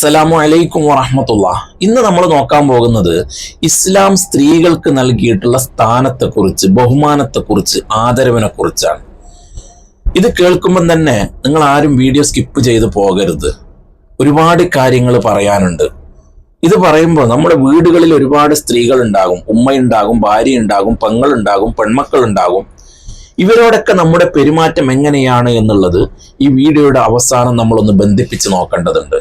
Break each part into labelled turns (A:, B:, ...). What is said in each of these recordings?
A: അസ്സലാമു അലൈക്കും വറഹമത്തുള്ള. ഇന്ന് നമ്മൾ നോക്കാൻ പോകുന്നത് ഇസ്ലാം സ്ത്രീകൾക്ക് നൽകിയിട്ടുള്ള സ്ഥാനത്തെക്കുറിച്ച് ബഹുമാനത്തെക്കുറിച്ച് ആദരവിനെക്കുറിച്ചാണ്. ഇത് കേൾക്കുമ്പം തന്നെ നിങ്ങൾ ആരും വീഡിയോ സ്കിപ്പ് ചെയ്ത് പോകരുത്. ഒരുപാട് കാര്യങ്ങൾ പറയാനുണ്ട്. ഇത് പറയുമ്പോൾ നമ്മുടെ വീടുകളിൽ ഒരുപാട് സ്ത്രീകൾ ഉണ്ടാകും ഉമ്മയുണ്ടാകും ഭാര്യ ഉണ്ടാകും പെങ്ങളുണ്ടാകും പെൺമക്കൾ ഉണ്ടാകും ഇവരോടൊക്കെ നമ്മുടെ പെരുമാറ്റം എങ്ങനെയാണ് എന്നുള്ളത് ഈ വീഡിയോയുടെ അവസാനം നമ്മളൊന്ന് ബന്ധിപ്പിച്ച് നോക്കേണ്ടതുണ്ട്.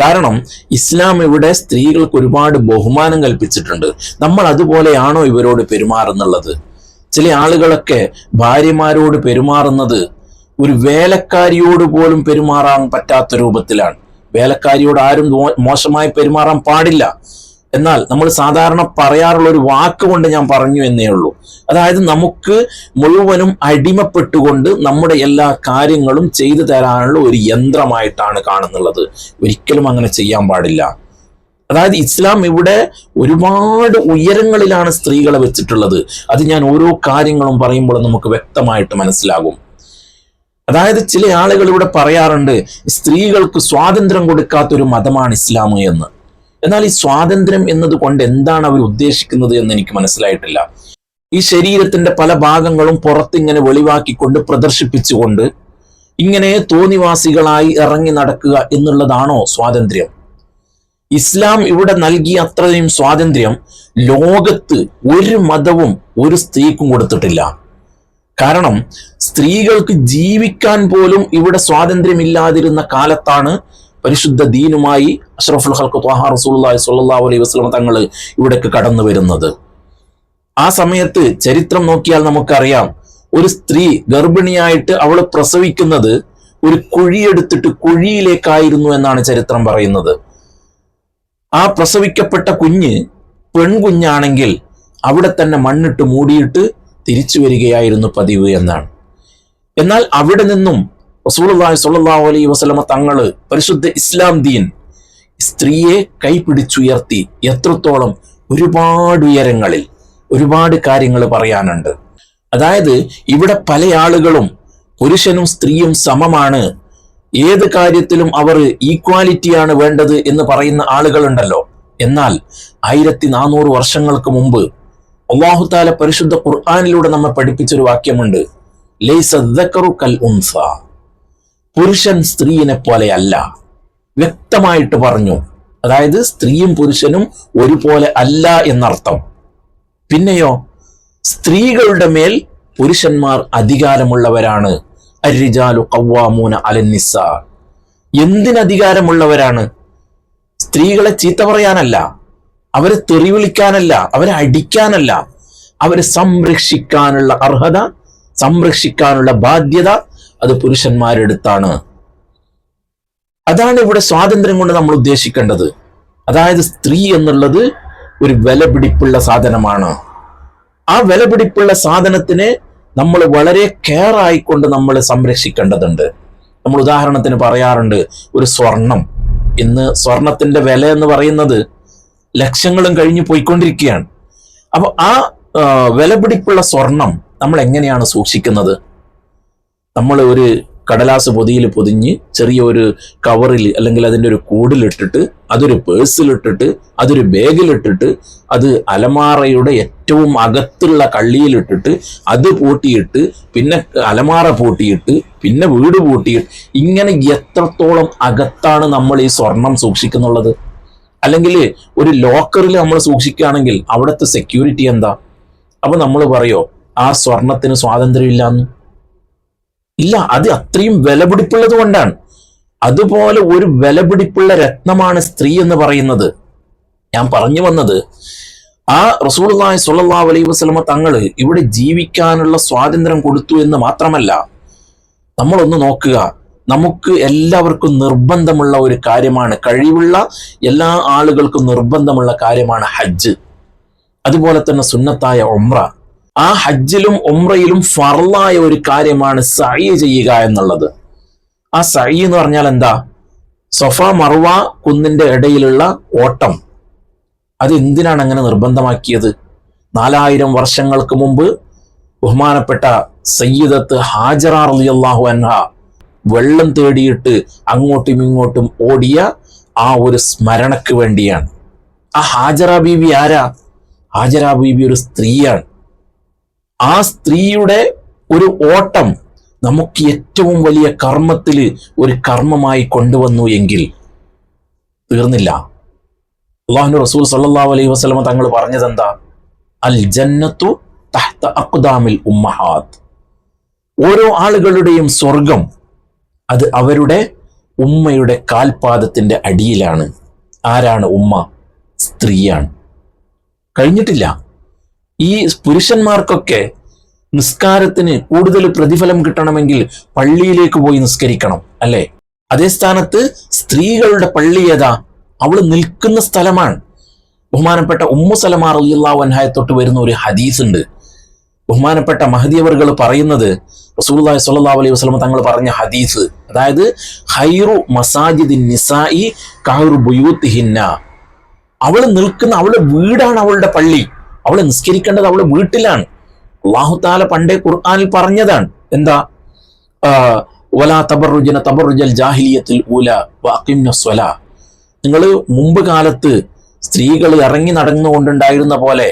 A: കാരണം ഇസ്ലാം ഇവിടെ സ്ത്രീകൾക്ക് ഒരുപാട് ബഹുമാനം കൽപ്പിച്ചിട്ടുണ്ട്. നമ്മൾ അതുപോലെയാണോ ഇവരോട് പെരുമാറുന്നുള്ളത്? ചില ആളുകളൊക്കെ ഭാര്യമാരോട് പെരുമാറുന്നത് ഒരു വേലക്കാരിയോട് പോലും പെരുമാറാൻ പറ്റാത്ത രൂപത്തിലാണ്. വേലക്കാരിയോട് ആരും മോശമായി പെരുമാറാൻ പാടില്ല. എന്നാൽ നമ്മൾ സാധാരണ പറയാറുള്ള ഒരു വാക്ക് കൊണ്ട് ഞാൻ പറഞ്ഞു എന്നേ ഉള്ളൂ. അതായത് നമുക്ക് മുഴുവനും അടിമപ്പെട്ടുകൊണ്ട് നമ്മുടെ എല്ലാ കാര്യങ്ങളും ചെയ്തു തരാനുള്ള ഒരു യന്ത്രമായിട്ടാണ് കാണുന്നുള്ളത്. ഒരിക്കലും അങ്ങനെ ചെയ്യാൻ പാടില്ല. അതായത് ഇസ്ലാം ഇവിടെ ഒരുപാട് ഉയരങ്ങളിലാണ് സ്ത്രീകളെ വെച്ചിട്ടുള്ളത്. അത് ഞാൻ ഓരോ കാര്യങ്ങളും പറയുമ്പോൾ നമുക്ക് വ്യക്തമായിട്ട് മനസ്സിലാകും. അതായത് ചില ആളുകൾ ഇവിടെ പറയാറുണ്ട് സ്ത്രീകൾക്ക് സ്വാതന്ത്ര്യം കൊടുക്കാത്തൊരു മതമാണ് ഇസ്ലാം എന്ന്. എന്നാൽ ഈ സ്വാതന്ത്ര്യം എന്നതുകൊണ്ട് എന്താണ് അവർ ഉദ്ദേശിക്കുന്നത് എന്ന് എനിക്ക് മനസ്സിലായിട്ടില്ല. ഈ ശരീരത്തിന്റെ പല ഭാഗങ്ങളും പുറത്തിങ്ങനെ വെളിവാക്കിക്കൊണ്ട് പ്രദർശിപ്പിച്ചുകൊണ്ട് ഇങ്ങനെ തോന്നിവാസികളായി ഇറങ്ങി നടക്കുക എന്നുള്ളതാണോ സ്വാതന്ത്ര്യം? ഇസ്ലാം ഇവിടെ നൽകിയ അത്രയും സ്വാതന്ത്ര്യം ലോകത്ത് ഒരു മതവും ഒരു സ്ത്രീക്കും കൊടുത്തിട്ടില്ല. കാരണം സ്ത്രീകൾക്ക് ജീവിക്കാൻ പോലും ഇവിടെ സ്വാതന്ത്ര്യമില്ലാതിരുന്ന കാലത്താണ് പരിശുദ്ധ ദീനുമായി അഷ്റഫുൽ ഹൽക്ക് ത്വാഹ റസൂലുള്ളാഹി സ്വല്ലല്ലാഹു അലൈഹി വസ്ലം തങ്ങൾ ഇവിടേക്ക് കടന്നു വരുന്നത്. ആ സമയത്ത് ചരിത്രം നോക്കിയാൽ നമുക്കറിയാം ഒരു സ്ത്രീ ഗർഭിണിയായിട്ട് അവൾ പ്രസവിക്കുന്നത് ഒരു കുഴിയെടുത്തിട്ട് കുഴിയിലേക്കായിരുന്നു എന്നാണ് ചരിത്രം പറയുന്നത്. ആ പ്രസവിക്കപ്പെട്ട കുഞ്ഞ് പെൺകുഞ്ഞാണെങ്കിൽ അവിടെ തന്നെ മണ്ണിട്ട് മൂടിയിട്ട് തിരിച്ചു വരികയായിരുന്നു പതിവ് എന്നാണ്. എന്നാൽ അവിടെ നിന്നും റസൂലുള്ളാഹി സ്വല്ലല്ലാഹു അലൈ വസല്ലമ തങ്ങൾ പരിശുദ്ധ ഇസ്ലാം ദീൻ സ്ത്രീയെ കൈപിടിച്ചുയർത്തി എത്രത്തോളം ഒരുപാട് ഉയരങ്ങളിൽ ഒരുപാട് കാര്യങ്ങൾ പറയാനുണ്ട്. അതായത് ഇവിടെ പല ആളുകളും പുരുഷനും സ്ത്രീയും സമമാണ്. ഏത് കാര്യത്തിലും അവർ ഈക്വാലിറ്റിയാണ് വേണ്ടത് എന്ന് പറയുന്ന ആളുകളുണ്ടല്ലോ. എന്നാൽ ആയിരത്തി നാനൂറ് വർഷങ്ങൾക്ക് മുമ്പ് അള്ളാഹുത്താല പരിശുദ്ധ ഖുർആാനിലൂടെ നമ്മെ പഠിപ്പിച്ചൊരു വാക്യമുണ്ട്. ലൈസ ദക്കറു കൽ ഉൻസ. പുരുഷൻ സ്ത്രീയിനെ പോലെയല്ല. വ്യക്തമായിട്ട് പറഞ്ഞു. അതായത് സ്ത്രീയും പുരുഷനും ഒരുപോലെ അല്ല എന്നർത്ഥം. പിന്നെയോ സ്ത്രീകളുടെ മേൽ പുരുഷന്മാർ അധികാരമുള്ളവരാണ്. അരിജാലു കവ്വാമൂന അലന്നിസ എന്തിനധികാരമുള്ളവരാണ്? സ്ത്രീകളെ ചീത്ത പറയാനല്ല. അവരെ തെറി വിളിക്കാനല്ല അവരെ അടിക്കാനല്ല. അവരെ സംരക്ഷിക്കാനുള്ള അർഹത സംരക്ഷിക്കാനുള്ള ബാധ്യത അത് പുരുഷന്മാരെടുത്താണ്. അതാണ് ഇവിടെ സ്വാതന്ത്ര്യം കൊണ്ട് നമ്മൾ ഉദ്ദേശിക്കേണ്ടത്. അതായത് സ്ത്രീ എന്നുള്ളത് ഒരു വിലപിടിപ്പുള്ള സാധനമാണ്. ആ വിലപിടിപ്പുള്ള സാധനത്തിനെ നമ്മൾ വളരെ കെയർ ആയിക്കൊണ്ട് നമ്മൾ സംരക്ഷിക്കേണ്ടതുണ്ട്. നമ്മൾ ഉദാഹരണത്തിന് പറയാറുണ്ട് ഒരു സ്വർണം. ഇന്ന് സ്വർണത്തിന്റെ വില എന്ന് പറയുന്നത് ലക്ഷങ്ങളും കഴിഞ്ഞു പോയിക്കൊണ്ടിരിക്കുകയാണ്. അപ്പൊ ആ ആ, വിലപിടിപ്പുള്ള സ്വർണം നമ്മൾ എങ്ങനെയാണ് സൂക്ഷിക്കുന്നത്? നമ്മൾ ഒരു കടലാസ് പൊതിയിൽ പൊതിഞ്ഞ് ചെറിയ ഒരു കവറിൽ അല്ലെങ്കിൽ അതിന്റെ ഒരു കൂടിലിട്ടിട്ട് അതൊരു പേഴ്സിലിട്ടിട്ട് അതൊരു ബാഗിലിട്ടിട്ട് അത് അലമാറയുടെ ഏറ്റവും അകത്തുള്ള കള്ളിയിലിട്ടിട്ട് അത് പൂട്ടിയിട്ട് പിന്നെ അലമാറ പൂട്ടിയിട്ട് പിന്നെ വീട് പൂട്ടിയിട്ട് ഇങ്ങനെ എത്രത്തോളം അകത്താണ് നമ്മൾ ഈ സ്വർണം സൂക്ഷിക്കുന്നുള്ളത്? അല്ലെങ്കിൽ ഒരു ലോക്കറിൽ നമ്മൾ സൂക്ഷിക്കുകയാണെങ്കിൽ അവിടുത്തെ സെക്യൂരിറ്റി എന്താ? അപ്പൊ നമ്മൾ പറയോ ആ സ്വർണത്തിന് സ്വാതന്ത്ര്യമില്ലാന്ന്. ഇല്ല അത് അത്രയും വിലപിടിപ്പുള്ളത് കൊണ്ടാണ്. അതുപോലെ ഒരു വിലപിടിപ്പുള്ള രത്നമാണ് സ്ത്രീ എന്ന് പറയുന്നത്. ഞാൻ പറഞ്ഞു വന്നത് ആ റസൂലുള്ളാഹി സുല്ലാ അലൈഹി വസ്ലമ തങ്ങൾ ഇവിടെ ജീവിക്കാനുള്ള സ്വാതന്ത്ര്യം കൊടുത്തു എന്ന് മാത്രമല്ല നമ്മളൊന്ന് നോക്കുക നമുക്ക് എല്ലാവർക്കും നിർബന്ധമുള്ള ഒരു കാര്യമാണ് കഴിവുള്ള എല്ലാ ആളുകൾക്കും നിർബന്ധമുള്ള കാര്യമാണ് ഹജ്ജ്. അതുപോലെ തന്നെ സുന്നത്തായ ഉംറ. ആ ഹജ്ജിലും ഒമ്രയിലും ഫറലായ ഒരു കാര്യമാണ് സഈ ചെയ്യുക എന്നുള്ളത്. ആ സഈ എന്ന് പറഞ്ഞാൽ എന്താ? സൊഫ മർവ കുന്നിന്റെ ഇടയിലുള്ള ഓട്ടം. അത് എന്തിനാണ് അങ്ങനെ നിർബന്ധമാക്കിയത്? നാലായിരം വർഷങ്ങൾക്ക് മുമ്പ് ബഹുമാനപ്പെട്ട സയ്യിദത്ത് ഹാജറ റളിയല്ലാഹു അൻഹ വെള്ളം തേടിയിട്ട് അങ്ങോട്ടും ഇങ്ങോട്ടും ഓടിയ ആ ഒരു സ്മരണക്ക് വേണ്ടിയാണ്. ആ ഹാജറ ബീവി ആരാ? ഹാജറ ബീവി ഒരു സ്ത്രീയാണ്. ആ സ്ത്രീയുടെ ഒരു ഓട്ടം നമുക്ക് ഏറ്റവും വലിയ കർമ്മത്തിൽ ഒരു കർമ്മമായി കൊണ്ടുവന്നു എങ്കിൽ തീർന്നില്ല. അള്ളാഹു റസൂൽ സല്ലാ അലൈഹി വസ്ലമ തങ്ങൾ പറഞ്ഞത് എന്താ അൽ ജന്നത്തു തഹ്ത അക്ദാമിൽ ഉമ്മഹാത്ത്. ഓരോ ആളുകളുടെയും സ്വർഗം അത് അവരുടെ ഉമ്മയുടെ കാൽപാദത്തിന്റെ അടിയിലാണ്. ആരാണ് ഉമ്മ? സ്ത്രീയാണ്. കഴിഞ്ഞിട്ടില്ല. ഈ പുരുഷന്മാർക്കൊക്കെ നിസ്കാരത്തിന് കൂടുതൽ പ്രതിഫലം കിട്ടണമെങ്കിൽ പള്ളിയിലേക്ക് പോയി നിസ്കരിക്കണം അല്ലേ? അതേ സ്ഥാനത്ത് സ്ത്രീകളുടെ പള്ളി ഏതാ? അവൾ നിൽക്കുന്ന സ്ഥലമാണ്. ബഹുമാനപ്പെട്ട ഉമ്മു സലമാർ അലിയല്ലാഹു അൻഹായെ വരുന്ന ഒരു ഹദീസ് ഉണ്ട് ബഹുമാനപ്പെട്ട മഹദിയവറുകൾ പറയുന്നത് റസൂലുള്ളാഹി സ്വല്ലല്ലാഹു അലൈഹി വസല്ലം തങ്ങൾ പറഞ്ഞ ഹദീസ്. അതായത് ഹൈറു മസാജിദിൻ നിസായി കഹറു ബുയൂത്തിഹിന്ന. അവൾ നിൽക്കുന്ന അവളുടെ വീടാണ് അവളുടെ പള്ളി. അവൾ നിസ്കരിക്കേണ്ടത് അവളുടെ വീട്ടിലാണ്. അള്ളാഹുത്താല പണ്ടേ ഖുർആാനിൽ പറഞ്ഞതാണ്. എന്താ? ഒലാ തബറുജന തബറുജൽ ജാഹിലിയത്തിൽ ഊല വഅഖിംന സ്വലാ. നിങ്ങൾ മുമ്പ് കാലത്ത് സ്ത്രീകൾ ഇറങ്ങി നടന്നുകൊണ്ടുണ്ടായിരുന്ന പോലെ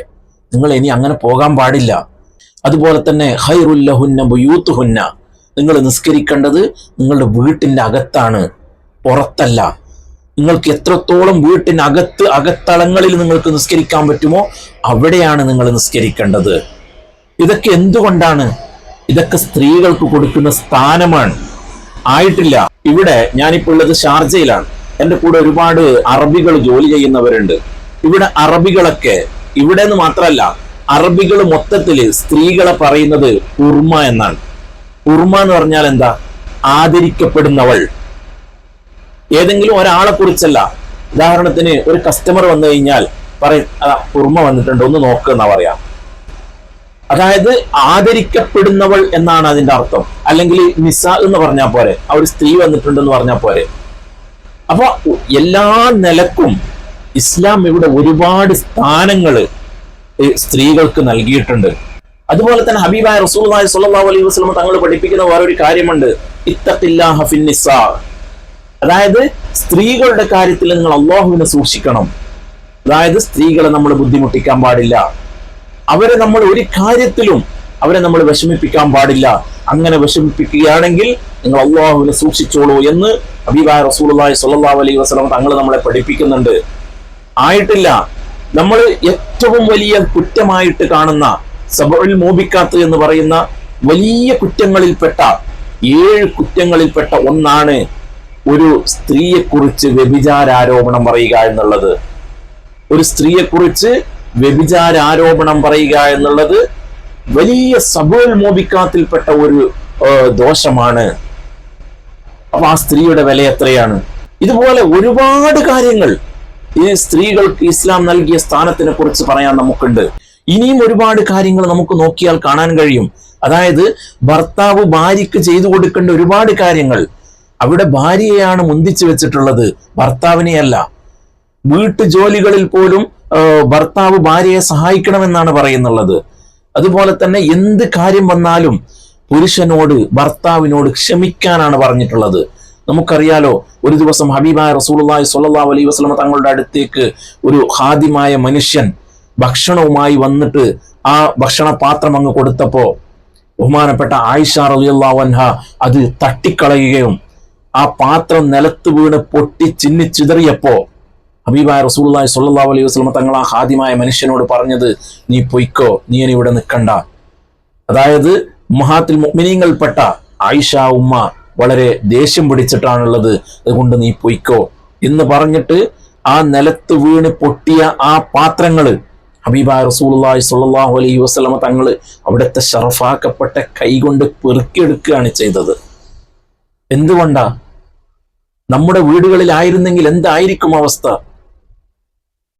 A: നിങ്ങൾ ഇനി അങ്ങനെ പോകാൻ പാടില്ല. അതുപോലെ തന്നെ ഹൈറുല്ലഹുന്ന ബുയൂത്തുഹുന്ന. നിങ്ങൾ നിസ്കരിക്കേണ്ടത് നിങ്ങളുടെ വീട്ടിന്റെ അകത്താണ് പുറത്തല്ല. നിങ്ങൾക്ക് എത്രത്തോളം വീട്ടിനകത്ത് അകത്തളങ്ങളിൽ നിങ്ങൾക്ക് നിസ്കരിക്കാൻ പറ്റുമോ അവിടെയാണ് നിങ്ങൾ നിസ്കരിക്കേണ്ടത്. ഇതൊക്കെ എന്തുകൊണ്ടാണ്? ഇതൊക്കെ സ്ത്രീകൾക്ക് കൊടുക്കുന്ന സ്ഥാനമാണ്. ആയിട്ടില്ല. ഇവിടെ ഞാനിപ്പോൾ ഉള്ളത് ഷാർജയിലാണ്. എന്റെ കൂടെ ഒരുപാട് അറബികൾ ജോലി ചെയ്യുന്നവരുണ്ട്. ഇവിടെ അറബികളൊക്കെ ഇവിടെ നിന്ന് മാത്രമല്ല അറബികൾ മൊത്തത്തിൽ സ്ത്രീകളെ പറയുന്നത് ഉർമ എന്നാണ്. ഉർമ എന്ന് പറഞ്ഞാൽ എന്താ? ആദരിക്കപ്പെടുന്നവൾ. ഏതെങ്കിലും ഒരാളെ കുറിച്ചല്ല. ഉദാഹരണത്തിന് ഒരു കസ്റ്റമർ വന്നു കഴിഞ്ഞാൽ പറയും അതാ ഉർമ വന്നിട്ടുണ്ട് ഒന്ന് നോക്ക് എന്നാ പറയാ. അതായത് ആദരിക്കപ്പെടുന്നവൾ എന്നാണ് അതിന്റെ അർത്ഥം. അല്ലെങ്കിൽ നിസ എന്ന് പറഞ്ഞാൽ പോരെ ആ ഒരു സ്ത്രീ വന്നിട്ടുണ്ടെന്ന് പറഞ്ഞാൽ പോരെ. അപ്പൊ എല്ലാ നിലക്കും ഇസ്ലാം ഇവിടെ ഒരുപാട് സ്ഥാനങ്ങൾ സ്ത്രീകൾക്ക് നൽകിയിട്ടുണ്ട്. അതുപോലെ തന്നെ ഹബീബായ റസൂലുള്ളാഹി സുല്ലാ അലൈഹി വസല്ലം തങ്ങൾ പഠിപ്പിക്കുന്ന വേറൊരു കാര്യമുണ്ട്. ഇത്തഖില്ലാഹ ഫിന്നിസാ അതായത് സ്ത്രീകളുടെ കാര്യത്തിൽ നിങ്ങൾ അള്ളാഹുവിനെ സൂക്ഷിക്കണം. അതായത് സ്ത്രീകളെ നമ്മൾ ബുദ്ധിമുട്ടിക്കാൻ പാടില്ല. അവരെ നമ്മൾ ഒരു കാര്യത്തിലും അവരെ നമ്മൾ വിഷമിപ്പിക്കാൻ പാടില്ല. അങ്ങനെ വിഷമിപ്പിക്കുകയാണെങ്കിൽ നിങ്ങൾ അള്ളാഹുവിനെ സൂക്ഷിച്ചോളൂ എന്ന് അബീബായ റസൂലുള്ളാഹി സല്ലാ അലൈഹി വസല്ലം തങ്ങൾ നമ്മളെ പഠിപ്പിക്കുന്നുണ്ട്. ആയിട്ടില്ല. നമ്മൾ ഏറ്റവും വലിയ കുറ്റമായിട്ട് കാണുന്ന സബുൽ മോബിക്കാത്ത് എന്ന് പറയുന്ന വലിയ കുറ്റങ്ങളിൽപ്പെട്ട ഏഴ് കുറ്റങ്ങളിൽപ്പെട്ട ഒന്നാണ് ഒരു സ്ത്രീയെക്കുറിച്ച് വ്യഭിചാരാരോപണം പറയുക എന്നുള്ളത്. ഒരു സ്ത്രീയെക്കുറിച്ച് വ്യഭിചാരാരോപണം പറയുക എന്നുള്ളത് വലിയ സബോൽമോപിക്കാത്തിൽപ്പെട്ട ഒരു ദോഷമാണ്. അപ്പൊ ആ സ്ത്രീയുടെ വില എത്രയാണ്? ഇതുപോലെ ഒരുപാട് കാര്യങ്ങൾ ഈ സ്ത്രീകൾക്ക് ഇസ്ലാം നൽകിയ സ്ഥാനത്തിനെ കുറിച്ച് പറയാൻ നമുക്കുണ്ട്. ഇനിയും ഒരുപാട് കാര്യങ്ങൾ നമുക്ക് നോക്കിയാൽ കാണാൻ കഴിയും. അതായത് ഭർത്താവ് ഭാര്യയ്ക്ക് ചെയ്തു കൊടുക്കേണ്ട ഒരുപാട് കാര്യങ്ങൾ അവിടെ ഭാര്യയാണ് മുന്തിച്ചു വെച്ചിട്ടുള്ളത്. ഭർത്താവിനെയല്ല. വീട്ടു ജോലികളിൽ പോലും ഭർത്താവ് ഭാര്യയെ സഹായിക്കണമെന്നാണ് പറയുന്നുള്ളത്. അതുപോലെ തന്നെ എന്ത് കാര്യം വന്നാലും പുരുഷനോട് ഭർത്താവിനോട് ക്ഷമിക്കാനാണ് പറഞ്ഞിട്ടുള്ളത്. നമുക്കറിയാലോ ഒരു ദിവസം ഹബീബായ റസൂലുള്ളാഹി സ്വല്ലല്ലാഹു അലൈഹി വസല്ലം തങ്ങളുടെ അടുത്തേക്ക് ഒരു ഹാദിമായ മനുഷ്യൻ ഭക്ഷണവുമായി വന്നിട്ട് ആ ഭക്ഷണ പാത്രം അങ്ങ് കൊടുത്തപ്പോ ബഹുമാനപ്പെട്ട ആയിഷ റളിയല്ലാഹു അൻഹ അത് തട്ടിക്കളയുകയും ആ പാത്രം നിലത്ത് വീണ് പൊട്ടി ചിന്നി ചിതറിയപ്പോ ഹബീബായ റസൂലുള്ളാഹി സ്വല്ലല്ലാഹു അലൈഹി വസ്ലമ തങ്ങൾ ആ ഹാദിമായ മനുഷ്യനോട് പറഞ്ഞത് നീ പൊയ്ക്കോ നീ ഇനി ഇവിടെ നിൽക്കണ്ട അതായത് മഹാത്തിൽ മുഅ്മിനീങ്ങൾപ്പെട്ട ആയിഷ ഉമ്മ വളരെ ദേഷ്യം പിടിച്ചിട്ടാണുള്ളത് അതുകൊണ്ട് നീ പൊയ്ക്കോ. എന്ന് പറഞ്ഞിട്ട് ആ നിലത്ത് വീണ് പൊട്ടിയ ആ പാത്രങ്ങൾ ഹബീബായ റസൂലുള്ളാഹി സ്വല്ലല്ലാഹു അലൈഹി വസ്ലമ തങ്ങൾ അവിടുത്തെ ഷറഫാക്കപ്പെട്ട കൈകൊണ്ട് പെറുക്കിയെടുക്കുകയാണ് ചെയ്തത്. എന്തുകൊണ്ടാ? നമ്മുടെ വീടുകളിലായിരുന്നെങ്കിൽ എന്തായിരിക്കും അവസ്ഥ?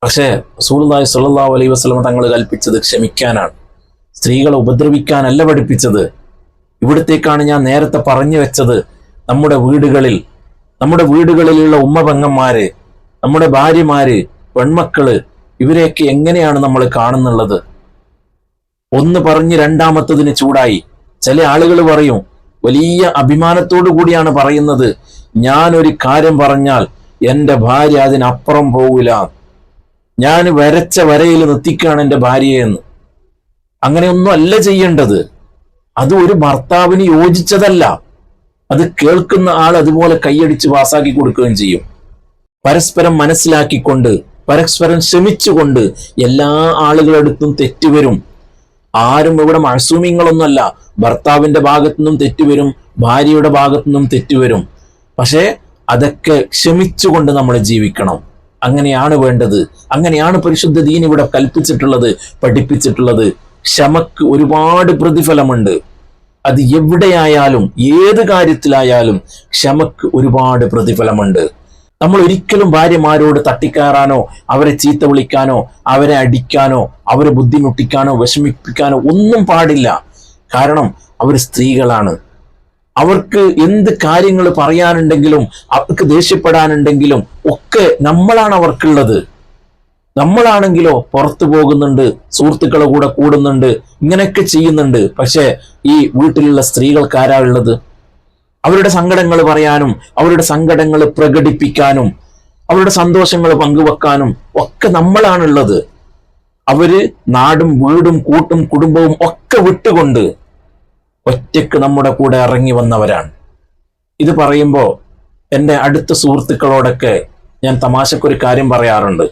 A: പക്ഷേ റസൂലുള്ളാഹി സുല്ലാ അലൈ വസ്ലമ തങ്ങൾ കൽപ്പിച്ചത് ക്ഷമിക്കാനാണ്. സ്ത്രീകളെ ഉപദ്രവിക്കാനല്ല പഠിപ്പിച്ചത്. ഇവിടത്തേക്കാണ് ഞാൻ നേരത്തെ പറഞ്ഞു വെച്ചത്. നമ്മുടെ വീടുകളിൽ നമ്മുടെ വീടുകളിലുള്ള ഉമ്മ പെങ്ങന്മാര് നമ്മുടെ ഭാര്യമാര് പെൺമക്കൾ ഇവരെയൊക്കെ എങ്ങനെയാണ് നമ്മൾ കാണുന്നുള്ളത്? ഒന്ന് പറഞ്ഞ് രണ്ടാമത്തതിന് ചൂടായി. ചില ആളുകൾ പറയും വലിയ അഭിമാനത്തോടു കൂടിയാണ് പറയുന്നത്. ഞാൻ ഒരു കാര്യം പറഞ്ഞാൽ എന്റെ ഭാര്യ അതിനപ്പുറം പോകില്ല ഞാൻ വരച്ച വരയിൽ നിർത്തിക്കാണ് എന്റെ ഭാര്യയെന്ന് അങ്ങനെയൊന്നും അല്ല ചെയ്യേണ്ടത്. അത് ഒരു ഭർത്താവിന് യോജിച്ചതല്ല. അത് കേൾക്കുന്ന ആൾ അതുപോലെ കൈയടിച്ച് പാസാക്കി കൊടുക്കുകയും ചെയ്യും. പരസ്പരം മനസ്സിലാക്കിക്കൊണ്ട് പരസ്പരം ശ്രമിച്ചുകൊണ്ട് എല്ലാ ആളുകളടുത്തും തെറ്റുവരും ആരും ഇവിടെ മഴസൂമിങ്ങളൊന്നുമല്ല ഭാഗത്തു നിന്നും തെറ്റുവരും ഭാര്യയുടെ ഭാഗത്തു നിന്നും തെറ്റുവരും പക്ഷേ അതൊക്കെ ക്ഷമിച്ചുകൊണ്ട് നമ്മൾ ജീവിക്കണം. അങ്ങനെയാണ് വേണ്ടത്. അങ്ങനെയാണ് പരിശുദ്ധ ദീൻ ഇവിടെ കൽപ്പിച്ചിട്ടുള്ളത് പഠിപ്പിച്ചിട്ടുള്ളത്. ക്ഷമക്ക് ഒരുപാട് പ്രതിഫലമുണ്ട്. അത് എവിടെയായാലും ഏത് കാര്യത്തിലായാലും ക്ഷമക്ക് ഒരുപാട് പ്രതിഫലമുണ്ട്. നമ്മൾ ഒരിക്കലും ഭാര്യമാരോട് തട്ടിക്കയറാനോ അവരെ ചീത്ത വിളിക്കാനോ അവരെ അടിക്കാനോ അവരെ ബുദ്ധിമുട്ടിക്കാനോ വിഷമിപ്പിക്കാനോ ഒന്നും പാടില്ല. കാരണം അവർ സ്ത്രീകളാണ്. അവർക്ക് എന്ത് കാര്യങ്ങൾ പറയാനുണ്ടെങ്കിലും അവർക്ക് ദേഷ്യപ്പെടാനുണ്ടെങ്കിലും ഒക്കെ നമ്മളാണ് അവർക്കുള്ളത്. നമ്മളാണെങ്കിലോ പുറത്തു പോകുന്നുണ്ട് സുഹൃത്തുക്കളെ കൂടെ കൂടുന്നുണ്ട് ഇങ്ങനെയൊക്കെ ചെയ്യുന്നുണ്ട്. പക്ഷേ ഈ വീട്ടിലുള്ള സ്ത്രീകൾക്ക് ആരാ ഉള്ളത്? അവരുടെ സങ്കടങ്ങൾ പറയാനും അവരുടെ സങ്കടങ്ങൾ പ്രകടിപ്പിക്കാനും അവരുടെ സന്തോഷങ്ങൾ പങ്കുവെക്കാനും ഒക്കെ നമ്മളാണുള്ളത് അവർ നാടും വീടും കൂട്ടും കുടുംബവും ഒക്കെ വിട്ടുകൊണ്ട് ഒറ്റയ്ക്ക് നമ്മുടെ കൂടെ ഇറങ്ങി വന്നവരാണ്. ഇത് പറയുമ്പോൾ എന്റെ അടുത്ത സുഹൃത്തുക്കളോടൊക്കെ ഞാൻ തമാശക്കൊരു കാര്യം പറയാറുണ്ട്.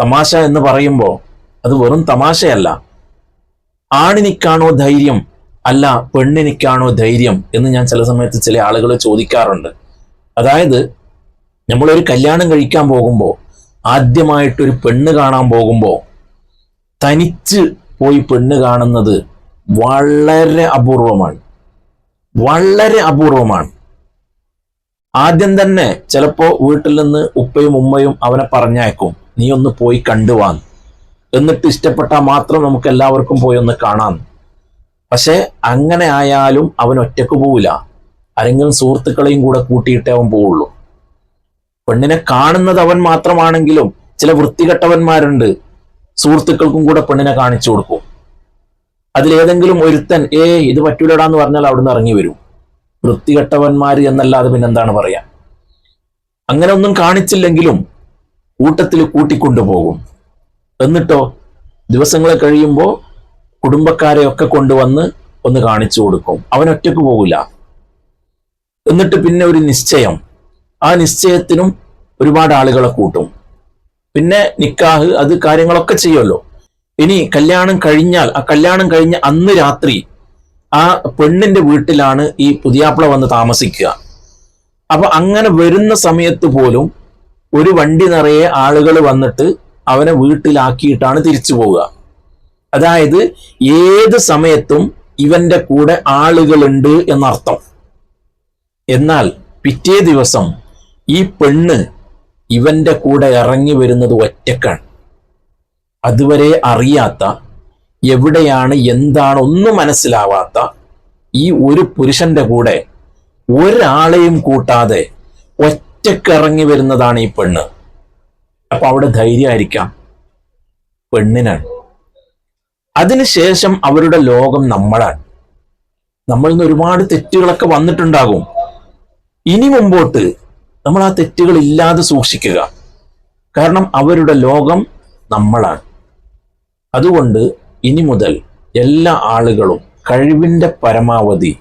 A: തമാശ എന്ന് പറയുമ്പോൾ അത് വെറും തമാശയല്ല. ആണിനിക്കാണോ ധൈര്യം അല്ല പെണ്ണിനിക്കാണോ ധൈര്യം എന്ന് ഞാൻ ചില സമയത്ത് ചില ആളുകൾ ചോദിക്കാറുണ്ട്. അതായത് നമ്മളൊരു കല്യാണം കഴിക്കാൻ പോകുമ്പോൾ ആദ്യമായിട്ടൊരു പെണ്ണ് കാണാൻ പോകുമ്പോൾ തനിച്ച് പോയി പെണ്ണ് കാണുന്നത് വളരെ അപൂർവമാണ്. വളരെ അപൂർവമാണ്. ആദ്യം തന്നെ ചിലപ്പോ വീട്ടിൽ നിന്ന് ഉപ്പയും ഉമ്മയും അവനെ പറഞ്ഞയക്കും നീ ഒന്ന് പോയി കണ്ടുവാൻ എന്നിട്ട് ഇഷ്ടപ്പെട്ടാൽ മാത്രം നമുക്ക് എല്ലാവർക്കും പോയി ഒന്ന് കാണാം. പക്ഷെ അങ്ങനെ ആയാലും അവൻ ഒറ്റയ്ക്ക് പോവില്ല. ആരെങ്കിലും സുഹൃത്തുക്കളെയും കൂടെ കൂട്ടിയിട്ടേ അവൻ പോവുള്ളൂ. പെണ്ണിനെ കാണുന്നത് അവൻ മാത്രമാണെങ്കിലും ചില വൃത്തികെട്ടവന്മാരുണ്ട്. സുഹൃത്തുക്കൾക്കും കൂടെ പെണ്ണിനെ കാണിച്ചു കൊടുക്കും. അതിലേതെങ്കിലും ഒരുത്തൻ ഏ ഇത് പറ്റൂലടാന്ന് പറഞ്ഞാൽ അവിടുന്ന് ഇറങ്ങി വരും. വൃത്തികെട്ടവന്മാര് എന്നല്ലാതെ പിന്നെന്താണ് പറയാ? അങ്ങനെ ഒന്നും കാണിച്ചില്ലെങ്കിലും കൂട്ടത്തിൽ കൂട്ടിക്കൊണ്ടുപോകും. എന്നിട്ടോ ദിവസങ്ങൾ കഴിയുമ്പോൾ കുടുംബക്കാരെ ഒക്കെ കൊണ്ടുവന്ന് ഒന്ന് കാണിച്ചു കൊടുക്കും. അവൻ പോകില്ല എന്നിട്ട് പിന്നെ ഒരു നിശ്ചയം. ആ നിശ്ചയത്തിനും ഒരുപാട് ആളുകളെ കൂട്ടും. പിന്നെ നിക്കാഹ് അത് കാര്യങ്ങളൊക്കെ ചെയ്യുമല്ലോ. ഇനി കല്യാണം കഴിഞ്ഞാൽ ആ കല്യാണം കഴിഞ്ഞ അന്ന് രാത്രി ആ പെണ്ണിന്റെ വീട്ടിലാണ് ഈ പുതിയാപ്പിള വന്ന് താമസിക്കുക. അപ്പൊ അങ്ങനെ വരുന്ന സമയത്ത് പോലും ഒരു വണ്ടി നിറയെ ആളുകൾ വന്നിട്ട് അവനെ വീട്ടിലാക്കിയിട്ടാണ് തിരിച്ചു പോവുക. അതായത് ഏത് സമയത്തും ഇവന്റെ കൂടെ ആളുകളുണ്ട് എന്നർത്ഥം. എന്നാൽ പിറ്റേ ദിവസം ഈ പെണ്ണ് ഇവന്റെ കൂടെ ഇറങ്ങി വരുന്നത് ഒറ്റക്കാണ്. അതുവരെ അറിയാത്ത എവിടെയാണ് എന്താണ് ഒന്നും മനസ്സിലാവാത്ത ഈ ഒരു പുരുഷന്റെ കൂടെ ഒരാളെയും കൂട്ടാതെ ഒറ്റക്കിറങ്ങി വരുന്നതാണ് ഈ പെണ്ണ്. അപ്പൊ അവിടെ ധൈര്യമായിരിക്കാം. പെണ്ണിനാണ്. അതിനുശേഷം അവരുടെ ലോകം നമ്മളാണ്. നമ്മൾ നിന്ന് ഒരുപാട് തെറ്റുകളൊക്കെ വന്നിട്ടുണ്ടാകും. ഇനി മുമ്പോട്ട് നമ്മൾ ആ തെറ്റുകൾ ഇല്ലാതെ സൂക്ഷിക്കുക. കാരണം അവരുടെ ലോകം നമ്മളാണ്. അതുകൊണ്ട് ഇനി മുതൽ എല്ലാ ആളുകളും കഴിവിന്റെ പരമാവധി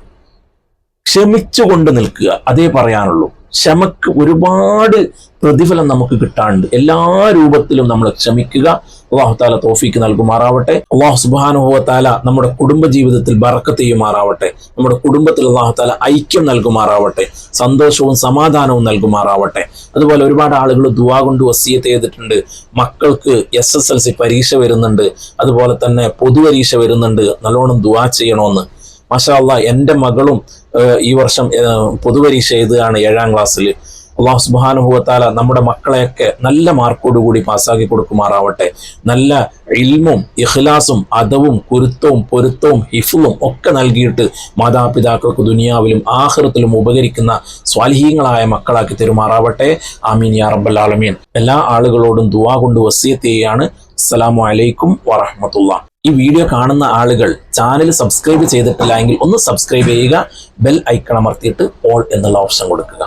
A: ക്ഷമിച്ചുകൊണ്ട് നിൽക്കുക. അതേ പറയാനുള്ളൂ. ക്ഷമക്ക് ഒരുപാട് പ്രതിഫലം നമുക്ക് കിട്ടാണ്ട് എല്ലാ രൂപത്തിലും നമ്മൾ ക്ഷമിക്കുക. അള്ളാഹു താല തോഫിക്ക് നൽകുമാറാവട്ടെ. അള്ളാഹു സുബാനുഭവത്താല നമ്മുടെ കുടുംബ ജീവിതത്തിൽ ബറക്കത്ത് ചെയ്യുമാറാവട്ടെ. നമ്മുടെ കുടുംബത്തിൽ അള്ളാഹു താല ഐക്യം നൽകുമാറാവട്ടെ. സന്തോഷവും സമാധാനവും നൽകുമാറാവട്ടെ. അതുപോലെ ഒരുപാട് ആളുകൾ ദുവാ കൊണ്ട് വസീയത്ത് ചെയ്തിട്ടുണ്ട്. മക്കൾക്ക് എസ് എസ് എൽ സി പരീക്ഷ വരുന്നുണ്ട്. അതുപോലെ തന്നെ പൊതുപരീക്ഷ വരുന്നുണ്ട്. നല്ലോണം ദുവാ ചെയ്യണമെന്ന് മാഷാ അള്ളാഹ് എന്റെ മകളും ഈ വർഷം പൊതുപരീക്ഷ എഴുതുകയാണ് ഏഴാം ക്ലാസ്സിൽ അള്ളാഹു സുബാനുഭവത്താല നമ്മുടെ മക്കളെയൊക്കെ നല്ല മാർക്കോടുകൂടി പാസ്സാക്കി കൊടുക്കുമാറാവട്ടെ. നല്ല ഇൽമും ഇഖ്ലാസും അതവും കുരുത്തവും പൊരുത്തവും ഹിഫുവും ഒക്കെ നൽകിയിട്ട് മാതാപിതാക്കൾക്ക് ദുനിയാവിലും ആഹൃത്തിലും ഉപകരിക്കുന്ന സ്വാലിഹീങ്ങളായ മക്കളാക്കി തെരുമാറാവട്ടെ. ആമീൻ യാ റബ്ബൽ ആലമീൻ. എല്ലാ ആളുകളോടും ദുവാ കൊണ്ട് വസിയത്ത് ചെയ്യുകയാണ് അസ്സലാമു അലൈക്കും വറഹ്മത്തുള്ളാ. ഈ വീഡിയോ കാണുന്ന ആളുകൾ ചാനൽ സബ്സ്ക്രൈബ് ചെയ്തിട്ടില്ല എങ്കിൽ ഒന്ന് സബ്സ്ക്രൈബ് ചെയ്യുക ബെൽ ഐക്കൺ അമർത്തിയിട്ട് ഓൾ എന്നുള്ള ഓപ്ഷൻ കൊടുക്കുക.